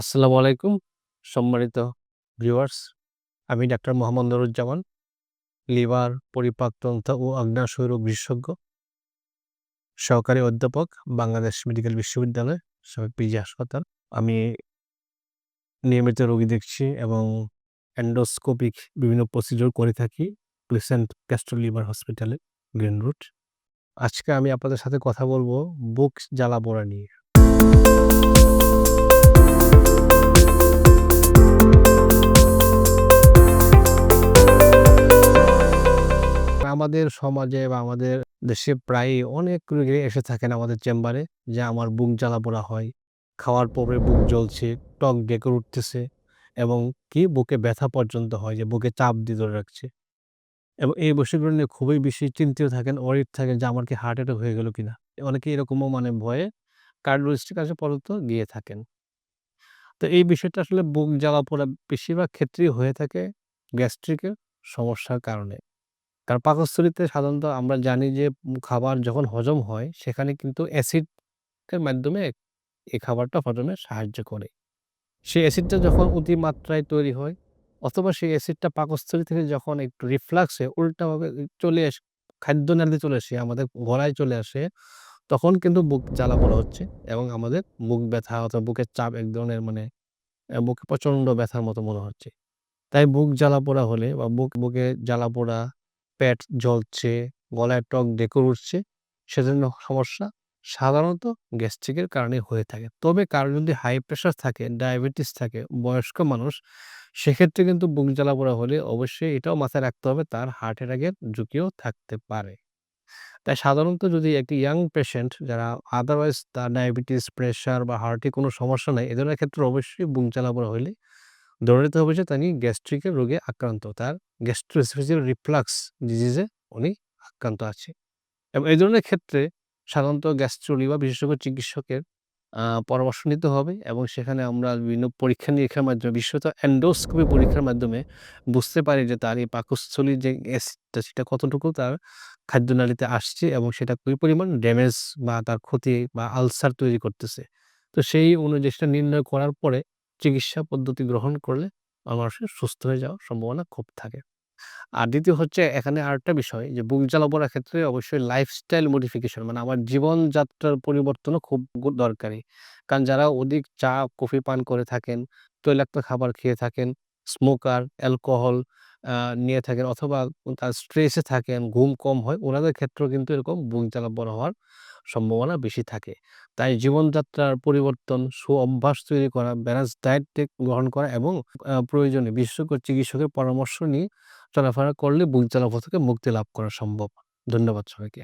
আসসালামু আলাইকুম, সম্মানিত ভিউয়ার্স আমি ডাক্তার মোহাম্মদ নুরুজ্জামান, লিভার পরিপাকতন্ত্র ও আগ্নেয়াশয় রোগ বিশেষজ্ঞ, সহকারী অধ্যাপক, বাংলাদেশ মেডিকেল বিশ্ববিদ্যালয় সবাই পিজি হাসপাতাল। আমি নিয়মিত রোগী দেখছি এবং অ্যান্ডোস্কোপিক বিভিন্ন প্রসিডিওর করে থাকি প্লেসেন্ট ক্যাস্ট্রো লিভার হসপিটালে গ্রিন রুট। আজকে আমি আপনাদের সাথে কথা বলব বুক জ্বালা পোড়া নিয়ে। আমাদের সমাজে বা আমাদের দেশে প্রায়ই অনেক রোগী এসে থাকেন আমাদের চেম্বারে। যে আমার বুক জ্বালা পোড়া হয়, খাওয়ার পরে বুক জ্বলছে, টক ডেকে উঠতেছে এবং কি বুকে ব্যথা পর্যন্ত হয় যে বুকে চাপ দিয়ে ধরে রাখছে। এবং এই বিষয়গুলো নিয়ে খুবই বেশি চিন্তিত থাকেন ওরিড থাকেন যে আমার কি হার্ট অ্যাটাক হয়ে গেল কিনা। অনেকে এরকমও মানে ভয়ে কার্ডিওলজিস্টের কাছে পর্যন্ত গিয়ে থাকেন। তো এই বিষয়টা আসলে বুক জ্বালা পোড়া বেশিরভাগ ক্ষেত্রেই হয়ে থাকে গ্যাস্ট্রিকের সমস্যার কারণে। কারণ পাকস্থলীতে সাধারণত আমরা জানি যে, খাবার যখন হজম হয়, সেখানে কিন্তু অ্যাসিডের মাধ্যমে এই খাবারটা হজমে সাহায্য করে। সেই অ্যাসিডটা যখন অতিমাত্রায় তৈরি হয়, অথবা সেই অ্যাসিডটা পাকস্থলী থেকে যখন একটু রিফ্লাক্সে উল্টাভাবে চলে আসে খাদ্য খাদ্যনালীতে চলে আসে, আমাদের গলায় চলে আসে, তখন কিন্তু বুক জ্বালা পোড়া হচ্ছে এবং আমাদের বুক ব্যথা অথবা বুকের চাপ এক ধরনের মানে বুকে প্রচণ্ড ব্যথার মতো মনে হচ্ছে। তাই বুক জ্বালা পোড়া হলে বা বুক, বুকে জ্বালা পোড়া পেট জ্বলছে, গলায় টক ডেকে উঠছে, সেজন্য সমস্যা সাধারণত গ্যাস্ট্রিকের কারণে হয়ে থাকে। তবে কারও যদি হাই প্রেশার থাকে, ডায়াবেটিস থাকে, বয়স্ক মানুষ, সেক্ষেত্রে কিন্তু বুক জ্বালা পোড়া হলে অবশ্যই এটাও মাথায় রাখতে হবে, তার হার্ট অ্যাটাকের ঝুঁকিও থাকতে পারে। তাই সাধারণত যদি একটি ইয়াং পেশেন্ট যারা আদারওয়াইজ তার ডায়াবেটিস প্রেশার বা হার্টে কোনো সমস্যা নেই এদের ক্ষেত্রে অবশ্যই বুক জ্বালা পোড়া হলে নিতে হবে যে তিনি গ্যাস্ট্রিকের রোগে আক্রান্ত। তার গ্যাস্ট্রোএসোফেজিয়াল রিফ্লাক্স ডিজিজে উনি আক্রান্ত আছে। এবং এই ধরনের ক্ষেত্রে সাধারণত গ্যাস্ট্রোলি বা বিশেষজ্ঞ চিকিৎসকের পরামর্শ নিতে হবে এবং সেখানে আমরা বিভিন্ন পরীক্ষা নিরীক্ষার মাধ্যমে বিশেষত অ্যান্ডোস্কোপি পরীক্ষার মাধ্যমে বুঝতে পারি যে তার এই পাকস্থলীর যে অ্যাসিডটা সেটা কতটুকু তার খাদ্যনালীতে আসছে এবং সেটা কী পরিমাণ ড্যামেজ বা তার ক্ষতি বা আলসার তৈরি করতেছে। তো সেই অনুযায়ী সেটা নির্ণয় করার পরে চিকিৎসা পদ্ধতি গ্রহণ করলে মানুষের সুস্থ হয়ে যাওয়ার সম্ভাবনা খুব থাকে। আর দ্বিতীয় হচ্ছে এখানে আরেকটা বিষয় যে বুক জ্বালা পড়ার ক্ষেত্রে অবশ্যই লাইফস্টাইল মডিফিকেশন মানে আমার জীবনযাত্রার পরিবর্তনও খুব দরকারি। কারণ যারা অধিক চা, কফি পান করে থাকেন, তৈলাক্ত খাবার খেয়ে থাকেন স্মোকার অ্যালকোহল নিয়ে থাকেন অথবা তার স্ট্রেসে থাকেন, ঘুম কম হয় ওনাদের ক্ষেত্রেও কিন্তু এরকম বড় হওয়ার সম্ভাবনা বেশি থাকে। তাই জীবনযাত্রার পরিবর্তন সু অভ্যাস তৈরি করা ব্যালেন্স ডায়েট গ্রহণ করা এবং প্রয়োজনে বিশেষজ্ঞ চিকিৎসকের পরামর্শ নিয়ে চলাফেরা করলে জ্বালা থেকে মুক্তি লাভ করা সম্ভব। ধন্যবাদ সবাইকে।